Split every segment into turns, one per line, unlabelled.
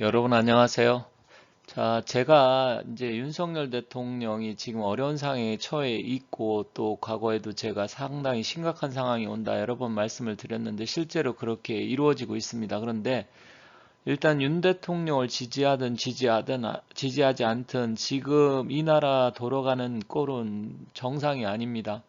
여러분 안녕하세요. 자, 제가 이제 윤석열 대통령이 지금 어려운 상황에 처해 있고 또 과거에도 제가 상당히 심각한 상황이 온다 여러 번 말씀을 드렸는데 실제로 그렇게 이루어지고 있습니다. 그런데 일단 윤 대통령을 지지하든 지지하든 아- 지지하지 않든 지금 이 나라 돌아가는 꼴은 정상이 아닙니다.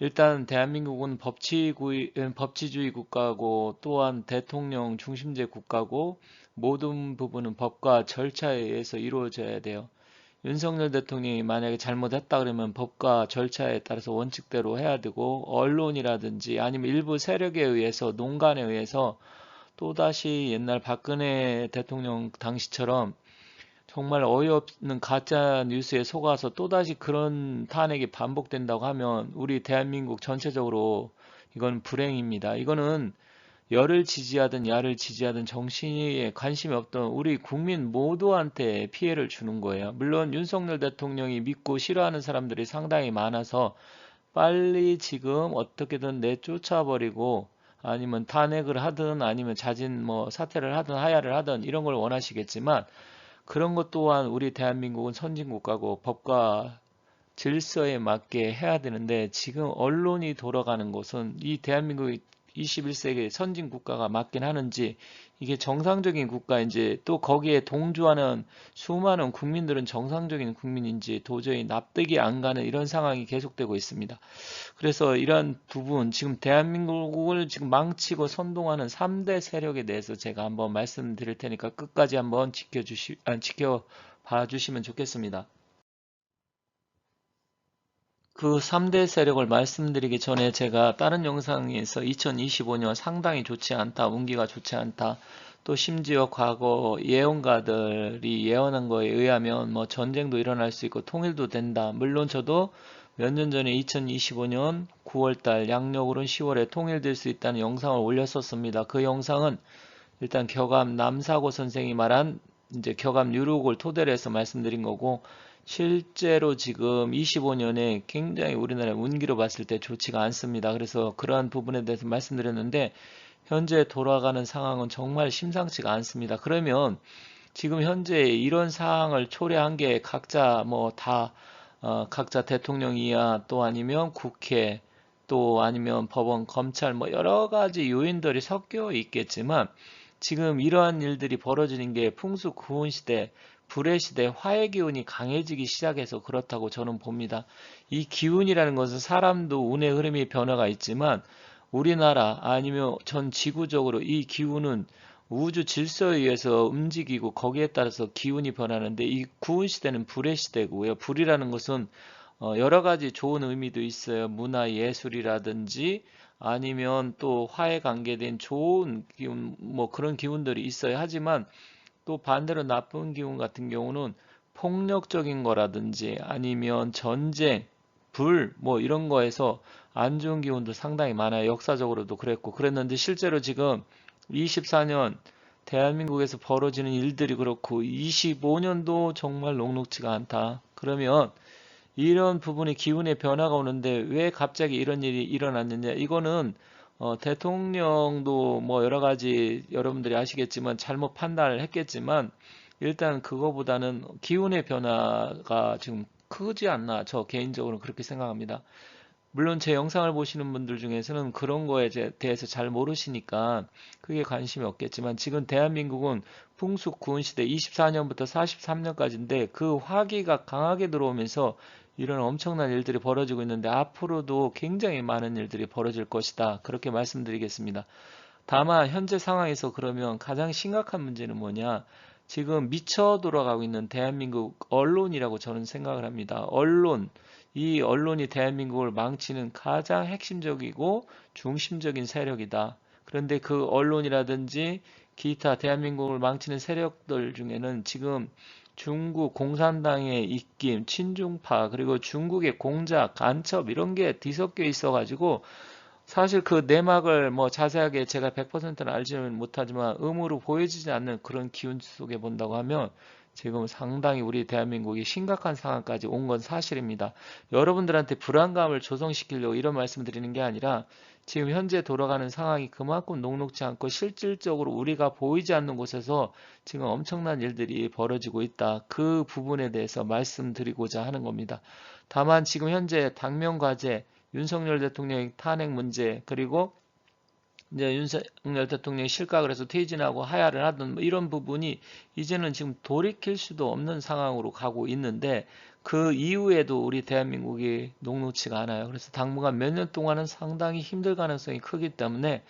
일단 대한민국은 법치구이, 법치주의 국가고 또한 대통령 중심제 국가고 모든 부분은 법과 절차에 의해서 이루어져야 돼요. 윤석열 대통령이 만약에 잘못했다 그러면 법과 절차에 따라서 원칙대로 해야 되고 언론이라든지 아니면 일부 세력에 의해서 농간에 의해서 또다시 옛날 박근혜 대통령 당시처럼 정말 어이없는 가짜 뉴스에 속아서 또다시 그런 탄핵이 반복된다고 하면 우리 대한민국 전체적으로 이건 불행입니다. 이거는 열을 지지하든 야를 지지하든 정신에 관심이 없던 우리 국민 모두한테 피해를 주는 거예요. 물론 윤석열 대통령이 믿고 싫어하는 사람들이 상당히 많아서 빨리 지금 어떻게든 내쫓아버리고 아니면 탄핵을 하든 아니면 자진 뭐 사퇴를 하든 하야를 하든 이런 걸 원하시겠지만 그런 것 또한 우리 대한민국은 선진국가고 법과 질서에 맞게 해야 되는데 지금 언론이 돌아가는 곳은 이 대한민국이 21세기 선진 국가가 맞긴 하는지 이게 정상적인 국가인지 또 거기에 동조하는 수많은 국민들은 정상적인 국민인지 도저히 납득이 안 가는 이런 상황이 계속되고 있습니다. 그래서 이런 부분 지금 대한민국을 지금 망치고 선동하는 3대 세력에 대해서 제가 한번 말씀드릴 테니까 끝까지 한번 지켜주시 아, 지켜 봐 주시면 좋겠습니다. 그 3대 세력을 말씀드리기 전에 제가 다른 영상에서 2025년 상당히 좋지 않다, 운기가 좋지 않다, 또 심지어 과거 예언가들이 예언한 거에 의하면 뭐 전쟁도 일어날 수 있고 통일도 된다. 물론 저도 몇 년 전에 2025년 9월달 양력으로는 10월에 통일될 수 있다는 영상을 올렸었습니다. 그 영상은 일단 격암 남사고 선생이 말한 이제 격암 유록을 토대로 해서 말씀드린 거고 실제로 지금 25년에 굉장히 우리나라 운기로 봤을 때 좋지가 않습니다. 그래서 그러한 부분에 대해서 말씀드렸는데 현재 돌아가는 상황은 정말 심상치가 않습니다. 그러면 지금 현재 이런 상황을 초래한 게 각자 뭐다 어, 각자 대통령이야 또 아니면 국회 또 아니면 법원 검찰 뭐 여러 가지 요인들이 섞여 있겠지만 지금 이러한 일들이 벌어지는 게 풍수 구운 시대 불의 시대 화해 기운이 강해지기 시작해서 그렇다고 저는 봅니다. 이 기운이라는 것은 사람도 운의 흐름이 변화가 있지만 우리나라 아니면 전 지구적으로 이 기운은 우주 질서에 의해서 움직이고 거기에 따라서 기운이 변하는데 이 구운 시대는 불의 시대고요. 불이라는 것은 어, 여러 가지 좋은 의미도 있어요. 문화 예술이라든지 아니면 또 화해 관계된 좋은 기운 뭐 그런 기운들이 있어요. 하지만 또 반대로 나쁜 기운 같은 경우는 폭력적인 거라든지 아니면 전쟁, 불, 뭐 이런 거에서 안 좋은 기운도 상당히 많아요. 역사적으로도 그랬고. 그랬는데 실제로 지금 24년 대한민국에서 벌어지는 일들이 그렇고 25년도 정말 녹록지가 않다. 그러면 이런 부분이 기운의 변화가 오는데 왜 갑자기 이런 일이 일어났느냐? 이거는 어, 대통령도 뭐 여러 가지 여러분들이 아시겠지만 잘못 판단을 했겠지만 일단 그거보다는 기운의 변화가 지금 크지 않나 저 개인적으로 그렇게 생각합니다. 물론 제 영상을 보시는 분들 중에서는 그런 거에 대해서 잘 모르시니까 크게 관심이 없겠지만 지금 대한민국은 풍속 구운 시대 24년부터 43년까지인데 그 화기가 강하게 들어오면서 이런 엄청난 일들이 벌어지고 있는데 앞으로도 굉장히 많은 일들이 벌어질 것이다. 그렇게 말씀드리겠습니다. 다만 현재 상황에서 그러면 가장 심각한 문제는 뭐냐? 지금 미쳐 돌아가고 있는 대한민국 언론이라고 저는 생각을 합니다. 언론, 이 언론이 대한민국을 망치는 가장 핵심적이고 중심적인 세력이다. 그런데 그 언론이라든지 기타 대한민국을 망치는 세력들 중에는 지금 중국 공산당의 입김, 친중파, 그리고 중국의 공작, 간첩 이런 게 뒤섞여 있어가지고 사실 그 내막을 뭐 자세하게 제가 100%는 알지는 못하지만 의무로 보여지지 않는 그런 기운 속에 본다고 하면 지금 상당히 우리 대한민국이 심각한 상황까지 온 건 사실입니다. 여러분들한테 불안감을 조성시키려고 이런 말씀 드리는 게 아니라 지금 현재 돌아가는 상황이 그만큼 녹록지 않고 실질적으로 우리가 보이지 않는 곳에서 지금 엄청난 일들이 벌어지고 있다. 그 부분에 대해서 말씀드리고자 하는 겁니다. 다만 지금 현재 당면 과제, 윤석열 대통령의 탄핵 문제, 그리고 이제 윤석열 대통령이 실각을 해서 퇴진하고 하야를 하던 뭐 이런 부분이 이제는 지금 돌이킬 수도 없는 상황으로 가고 있는데 그 이후에도 우리 대한민국이 녹록치가 않아요. 그래서 당분간 몇 년 동안은 상당히 힘들 가능성이 크기 때문에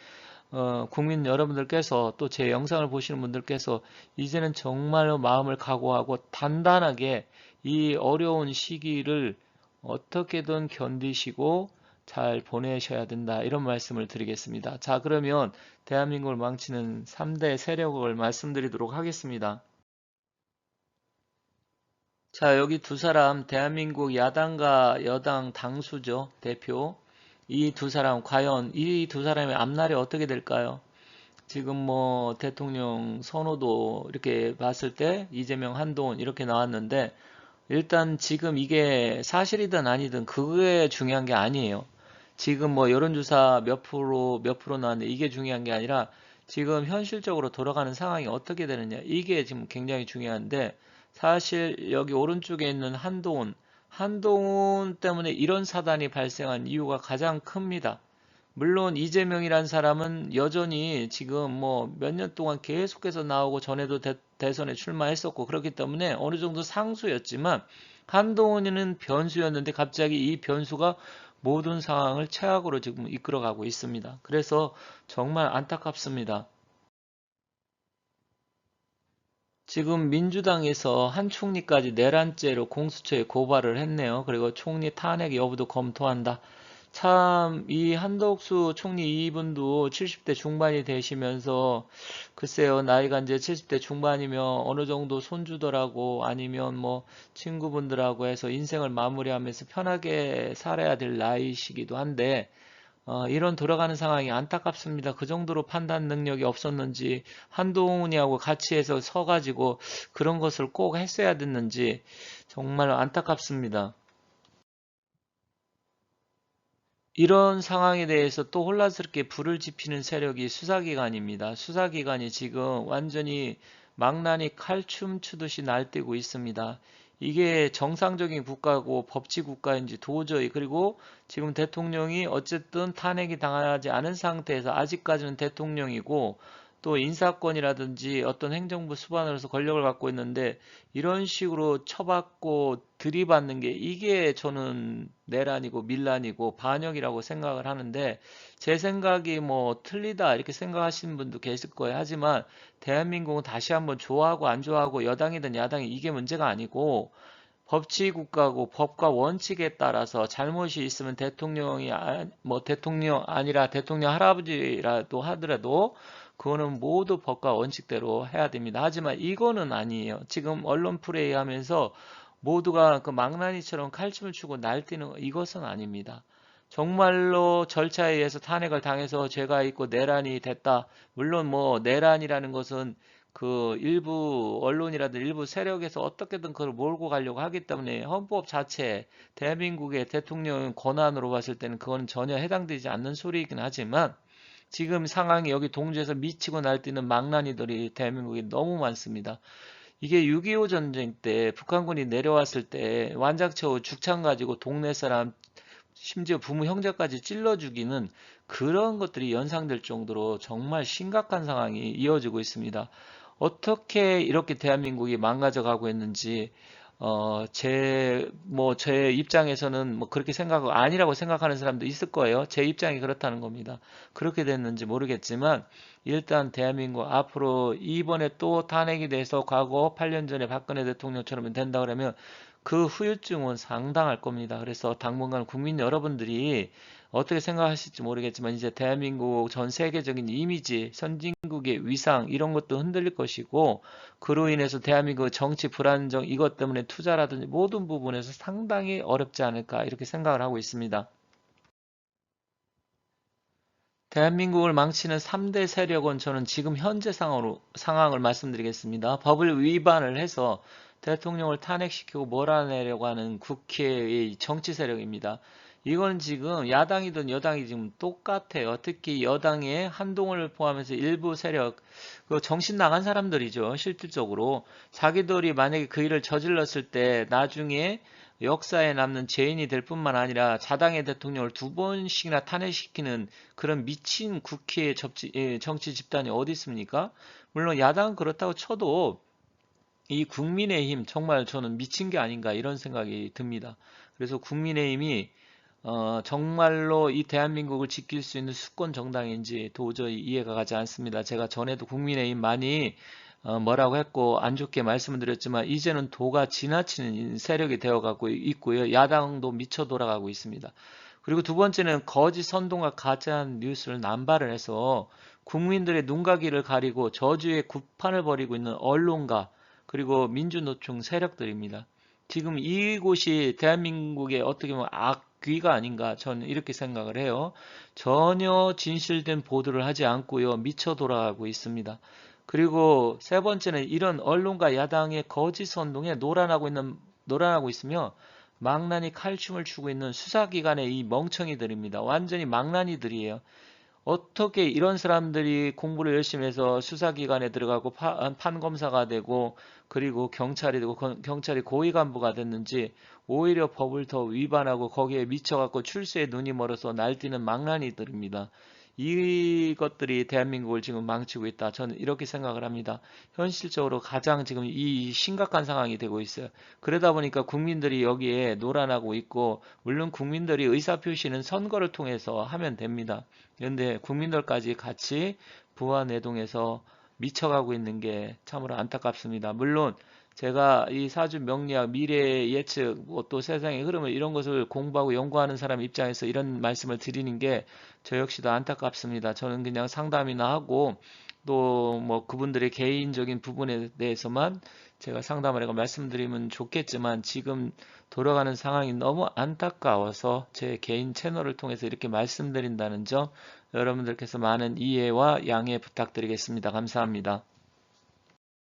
어, 국민 여러분들께서 또 제 영상을 보시는 분들께서 이제는 정말로 마음을 각오하고 단단하게 이 어려운 시기를 어떻게든 견디시고 잘 보내셔야 된다. 이런 말씀을 드리겠습니다. 자, 그러면 대한민국을 망치는 3대 세력을 말씀드리도록 하겠습니다. 자, 여기 두 사람 대한민국 야당과 여당 당수죠. 대표. 이 두 사람 과연 이 두 사람의 앞날이 어떻게 될까요? 지금 뭐 대통령 선호도 이렇게 봤을 때 이재명 한동훈 이렇게 나왔는데 일단 지금 이게 사실이든 아니든 그게 중요한 게 아니에요. 지금 뭐 여론조사 몇 프로 몇 프로 나왔는데 이게 중요한 게 아니라 지금 현실적으로 돌아가는 상황이 어떻게 되느냐 이게 지금 굉장히 중요한데 사실 여기 오른쪽에 있는 한동훈 한동훈 때문에 이런 사단이 발생한 이유가 가장 큽니다. 물론 이재명이란 사람은 여전히 지금 뭐 몇 년 동안 계속해서 나오고 전에도 대, 대선에 출마했었고 그렇기 때문에 어느 정도 상수였지만 한동훈이는 변수였는데 갑자기 이 변수가 모든 상황을 최악으로 지금 이끌어가고 있습니다. 그래서 정말 안타깝습니다. 지금 민주당에서 한 총리까지 내란죄로 공수처에 고발을 했네요. 그리고 총리 탄핵 여부도 검토한다. 참, 이 한덕수 총리 이분도 70대 중반이 되시면서, 글쎄요, 나이가 이제 70대 중반이면 어느 정도 손주더라고, 아니면 뭐, 친구분들하고 해서 인생을 마무리하면서 편하게 살아야 될 나이시기도 한데, 어, 이런 돌아가는 상황이 안타깝습니다. 그 정도로 판단 능력이 없었는지, 한동훈이하고 같이 해서 서가지고 그런 것을 꼭 했어야 됐는지, 정말 안타깝습니다. 이런 상황에 대해서 또 혼란스럽게 불을 지피는 세력이 수사기관입니다. 수사기관이 지금 완전히 망나니 칼춤 추듯이 날뛰고 있습니다. 이게 정상적인 국가고 법치 국가인지 도저히 그리고 지금 대통령이 어쨌든 탄핵이 당하지 않은 상태에서 아직까지는 대통령이고 또 인사권이라든지 어떤 행정부 수반으로서 권력을 갖고 있는데 이런 식으로 처받고 들이받는 게 이게 저는 내란이고 밀란이고 반역이라고 생각을 하는데 제 생각이 뭐 틀리다 이렇게 생각하시는 분도 계실 거예요. 하지만 대한민국은 다시 한번 좋아하고 안 좋아하고 여당이든 야당이 이게 문제가 아니고 법치 국가고 법과 원칙에 따라서 잘못이 있으면 대통령이 아, 뭐 대통령 아니라 대통령 할아버지라도 하더라도 그거는 모두 법과 원칙대로 해야 됩니다. 하지만 이거는 아니에요. 지금 언론 플레이 하면서 모두가 그 망나니처럼 칼춤을 추고 날뛰는 이것은 아닙니다. 정말로 절차에 의해서 탄핵을 당해서 죄가 있고 내란이 됐다. 물론 뭐 내란이라는 것은 그 일부 언론이라든 일부 세력에서 어떻게든 그걸 몰고 가려고 하기 때문에 헌법 자체 대한민국의 대통령 권한으로 봤을 때는 그거는 전혀 해당되지 않는 소리이긴 하지만 지금 상황이 여기 동주에서 미치고 날뛰는 망나니들이 대한민국에 너무 많습니다. 이게 6.25 전쟁 때 북한군이 내려왔을 때 완작처 죽창 가지고 동네 사람 심지어 부모 형제까지 찔러 죽이는 그런 것들이 연상될 정도로 정말 심각한 상황이 이어지고 있습니다. 어떻게 이렇게 대한민국이 망가져 가고 있는지 어, 제, 뭐, 제 입장에서는 뭐 그렇게 생각하고 아니라고 생각하는 사람도 있을 거예요. 제 입장이 그렇다는 겁니다. 그렇게 됐는지 모르겠지만, 일단 대한민국 앞으로 이번에 또 탄핵이 돼서 과거 8년 전에 박근혜 대통령처럼 된다 그러면 그 후유증은 상당할 겁니다. 그래서 당분간 국민 여러분들이 어떻게 생각하실지 모르겠지만 이제 대한민국 전 세계적인 이미지, 선진국의 위상 이런 것도 흔들릴 것이고 그로 인해서 대한민국 정치 불안정 이것 때문에 투자라든지 모든 부분에서 상당히 어렵지 않을까 이렇게 생각을 하고 있습니다. 대한민국을 망치는 3대 세력은 저는 지금 현재 상황으로, 상황을 말씀드리겠습니다. 법을 위반을 해서 대통령을 탄핵시키고 몰아내려고 하는 국회의 정치 세력입니다. 이건 지금 야당이든 여당이 지금 똑같아요. 특히 여당의 한동훈을 포함해서 일부 세력, 그 정신 나간 사람들이죠. 실질적으로 자기들이 만약에 그 일을 저질렀을 때 나중에 역사에 남는 죄인이 될 뿐만 아니라 자당의 대통령을 두 번씩이나 탄핵시키는 그런 미친 국회 접지, 예, 정치 집단이 어디 있습니까? 물론 야당은 그렇다고 쳐도 이 국민의힘 정말 저는 미친 게 아닌가 이런 생각이 듭니다. 그래서 국민의힘이 어, 정말로 이 대한민국을 지킬 수 있는 수권 정당인지 도저히 이해가 가지 않습니다. 제가 전에도 국민의힘 많이 어, 뭐라고 했고 안 좋게 말씀을 드렸지만 이제는 도가 지나치는 세력이 되어가고 있고요. 야당도 미쳐 돌아가고 있습니다. 그리고 두 번째는 거짓 선동과 가짜한 뉴스를 남발을 해서 국민들의 눈과 귀를 가리고 저주의 구판을 벌이고 있는 언론가 그리고 민주노총 세력들입니다. 지금 이곳이 대한민국의 어떻게 보면 악 귀가 아닌가 저는 이렇게 생각을 해요. 전혀 진실된 보도를 하지 않고요. 미쳐 돌아가고 있습니다. 그리고 세 번째는 이런 언론과 야당의 거짓 선동에 노란하고 있는 노란하고 있으며 망나니 칼춤을 추고 있는 수사기관의 이 멍청이들입니다. 완전히 망나니들이에요. 어떻게 이런 사람들이 공부를 열심히 해서 수사기관에 들어가고 파, 판검사가 되고 그리고 경찰이 되고 경찰이 고위 간부가 됐는지 오히려 법을 더 위반하고 거기에 미쳐갖고 출세에 눈이 멀어서 날뛰는 망나니들입니다. 이것들이 대한민국을 지금 망치고 있다. 저는 이렇게 생각을 합니다. 현실적으로 가장 지금 이 심각한 상황이 되고 있어요. 그러다 보니까 국민들이 여기에 노란하고 있고 물론 국민들이 의사표시는 선거를 통해서 하면 됩니다. 그런데 국민들까지 같이 부안내동에서 미쳐가고 있는 게 참으로 안타깝습니다. 물론 제가 이 사주 명리학, 미래 예측, 뭐 또 세상의 흐름을 이런 것을 공부하고 연구하는 사람 입장에서 이런 말씀을 드리는 게 저 역시도 안타깝습니다. 저는 그냥 상담이나 하고 또 뭐 그분들의 개인적인 부분에 대해서만 제가 상담을 하고 말씀드리면 좋겠지만 지금 돌아가는 상황이 너무 안타까워서 제 개인 채널을 통해서 이렇게 말씀드린다는 점 여러분들께서 많은 이해와 양해 부탁드리겠습니다. 감사합니다.